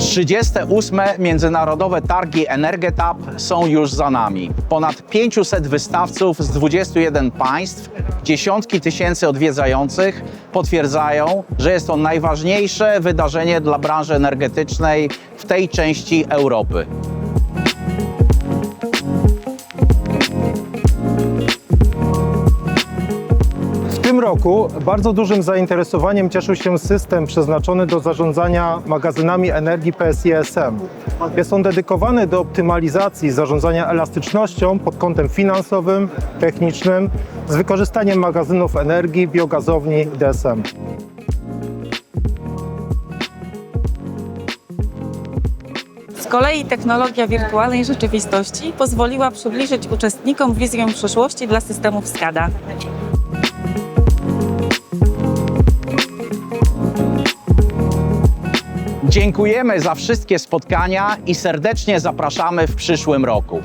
38. Międzynarodowe Targi Energetab są już za nami. Ponad 500 wystawców z 21 państw, dziesiątki tysięcy odwiedzających potwierdzają, że jest to najważniejsze wydarzenie dla branży energetycznej w tej części Europy. Roku bardzo dużym zainteresowaniem cieszył się system przeznaczony do zarządzania magazynami energii PSISM. Jest on dedykowany do optymalizacji zarządzania elastycznością pod kątem finansowym, technicznym, z wykorzystaniem magazynów energii, biogazowni DSM. Z kolei technologia wirtualnej rzeczywistości pozwoliła przybliżyć uczestnikom wizję przyszłości dla systemów SCADA. Dziękujemy za wszystkie spotkania i serdecznie zapraszamy w przyszłym roku.